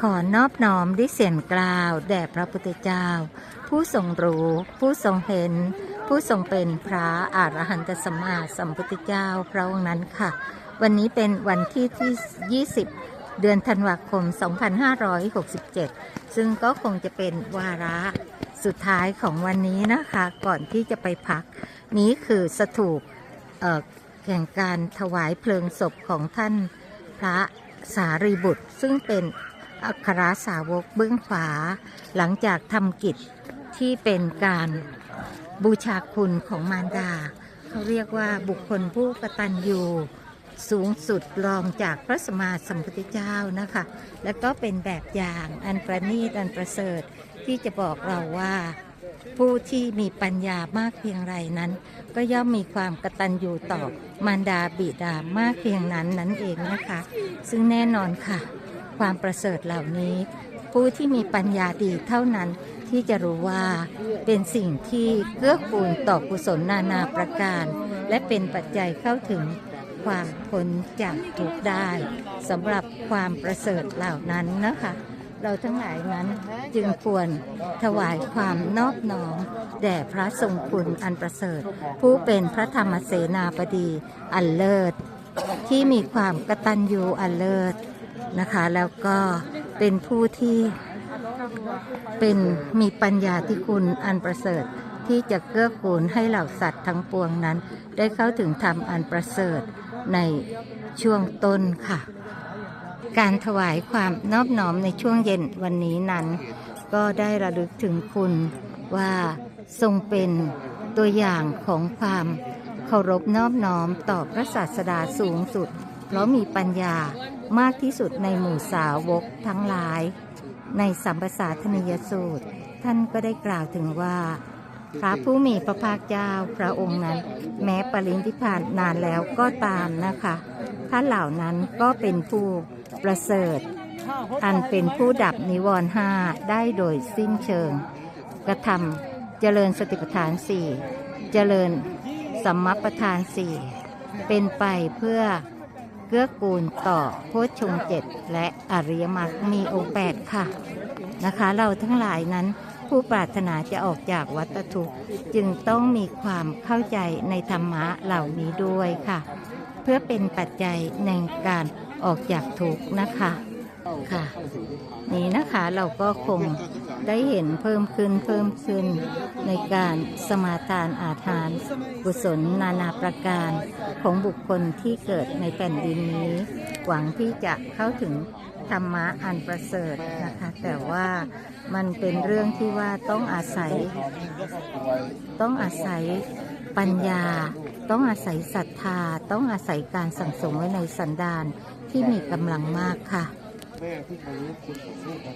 ขอนอบน้อมด้วยเสียงกล่าว แด่พระพุทธเจ้า ผู้ทรงรู้ ผู้ทรงเห็น ผู้ทรงเป็นพระอรหันตสัมมาสัมพุทธเจ้าพระองค์นั้นค่ะ วันนี้เป็นวันที่ที่ 20 เดือนธันวาคม 2567 ซึ่งก็คงจะเป็นวาระสุดท้ายของวันนี้นะคะ ก่อนที่จะไปพัก นี้คือสถูปแห่งการถวายเพลิงศพของท่านพระสารีบุตร ซึ่งเป็น อัครสาวกเบื้องขวา หลังจากทำกิจที่เป็นการบูชาคุณของมารดา เขาเรียกว่าบุคคลผู้กตัญญูสูงสุดรองจากพระสมมาสัมพุทธเจ้านะคะ และก็เป็นแบบอย่างอันประณีตอันประเสริฐที่จะบอกเราว่าผู้ที่มีปัญญามากเพียงไรนั้น ก็ย่อมมีความกตัญญูต่อมารดาบิดามากเพียงนั้นนั่นเองนะคะ ซึ่งแน่นอนค่ะ ความประเสริฐเหล่านี้ ผู้ที่มีปัญญาดีเท่านั้นที่จะรู้ว่าเป็นสิ่งที่เกื้อกูลต่อกุศลนานาประการ และเป็นปัจจัยเข้าถึงความพ้นจากทุกข์ได้สำหรับความประเสริฐเหล่านั้นนะคะเราทั้งหลายนั้นจึงควรถวายความนอบน้อมแด่พระทรงคุณอันประเสริฐ ผู้เป็นพระธรรมเสนาบดีอันเลิศ ที่มีความกตัญญูอันเลิศ นะคะ แล้วก็เป็นผู้ที่เป็นมีปัญญาที่คุณอันประเสริฐที่จะเกื้อกูลให้เหล่าสัตว์ทั้งปวงนั้น ได้เข้าถึงธรรมอันประเสริฐในช่วงต้นค่ะ การถวายความนอบน้อมในช่วงเย็นวันนี้นั้น ก็ได้ระลึกถึงคุณว่าทรงเป็นตัวอย่างของความเคารพนอบน้อมต่อพระศาสดาสูงสุด เพราะมีปัญญา มากที่สุดในหมู่สาวกทั้งหลาย ในสัมปสาธนิยสูตร ท่านก็ได้กล่าวถึงว่า พระผู้มีพระภาคเจ้าพระองค์นั้น แม้ปรินิพานนานแล้วก็ตามนะคะท่านเหล่านั้นก็เป็นผู้ประเสริฐ อันเป็นผู้ดับนิวรณ์ห้าได้โดยสิ้นเชิง กระทำเจริญสติปัฏฐานสี่เจริญสัมมัปปทานสี่เป็นไปเพื่อ เกื้อกูลต่อโพชฌงเจ็ดและอริยมรรคมีองค์แปดค่ะนะคะ เราทั้งหลายนั้นผู้ปรารถนาจะออกจากวัฏทุกข์จึงต้องมีความเข้าใจในธรรมะเหล่านี้ด้วยค่ะ เพื่อเป็นปัจจัยในการออกจากทุกข์นะคะ ค่ะ นี้นะคะเราก็คงได้เห็นเพิ่มขึ้นเพิ่มขึ้นในการสมาทานอาทาน กุศลนานาประการของบุคคลที่เกิดในแผ่นดินนี้ หวังที่จะเข้าถึงธรรมะอันประเสริฐนะคะ แต่ว่ามันเป็นเรื่องที่ว่าต้องอาศัย ต้องอาศัยปัญญา ต้องอาศัยศรัทธา ต้องอาศัยการสั่งสมไว้ในสันดานที่มีกำลังมากค่ะ แม่เพิ่งมารู้คุณของลูกนะ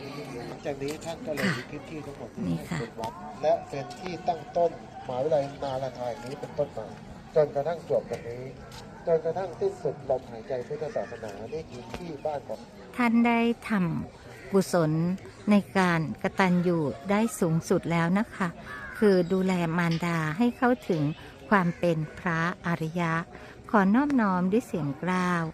จากนี้ท่านก็เลยมีพื้นที่ทั้งหมดนี่ค่ะเป็นวัดและเป็นที่ตั้งต้นมหาวิทยาลัยนาราธาแห่งนี้เป็นต้นมาจนกระทั่งจบวันนี้จนกระทั่งสิ้นสุดลมหายใจพุทธศาสนานี่คือที่บ้านของท่านได้ทำกุศลในการกตัญญูได้สูงสุดแล้วนะคะ คือดูแลมารดาให้เข้าถึงความเป็นพระอริยะ ขอนอบน้อมด้วยเสียงกล่าว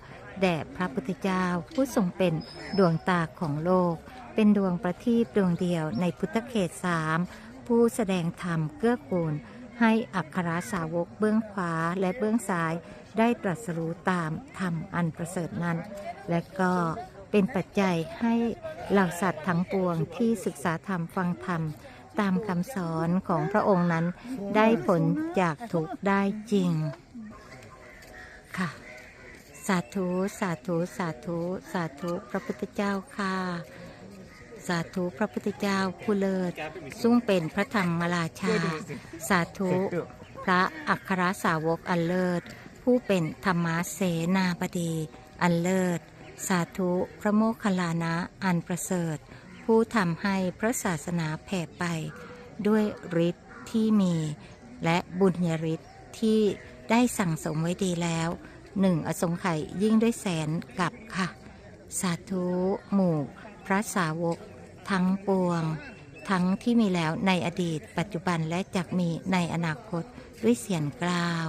แด่พระพุทธเจ้า ผู้ทรงเป็นดวงตาของโลก เป็นดวงประทีปดวงเดียวในพุทธเขตสามผู้แสดงธรรมเกื้อกูล ให้อัครสาวกเบื้องขวาและเบื้องซ้าย ได้ตรัสรู้ตามธรรมอันประเสริฐนั้น และก็เป็นปัจจัยให้เหล่าสัตว์ทั้งปวงที่ศึกษาธรรมฟังธรรมตามคำสอนของพระองค์นั้นได้ผลจากทุกได้จริงค่ะ สาธุ สาธุ สาธุ สาธุ พระพุทธเจ้าค่ะ สาธุพระพุทธเจ้าผู้เลิศซึ่งเป็นพระธรรมราชา สาธุ พระอัครสาวกอันเลิศ ผู้เป็นธรรมเสนาบดี อันเลิศ สาธุ พระโมคคัลลานะอันประเสริฐ ผู้ทำให้พระศาสนาแผ่ไป ด้วยฤทธิ์ที่มี และบุญญาฤทธิ์ที่ได้สั่งสมไว้ดีแล้ว หนึ่งอสงไขยยิ่งด้วยแสนกับค่ะ สาธุ หมู่ พระสาวก ทั้งปวง ทั้งที่มีแล้วในอดีตปัจจุบันและจะมีในอนาคตด้วยเสียงกล่าว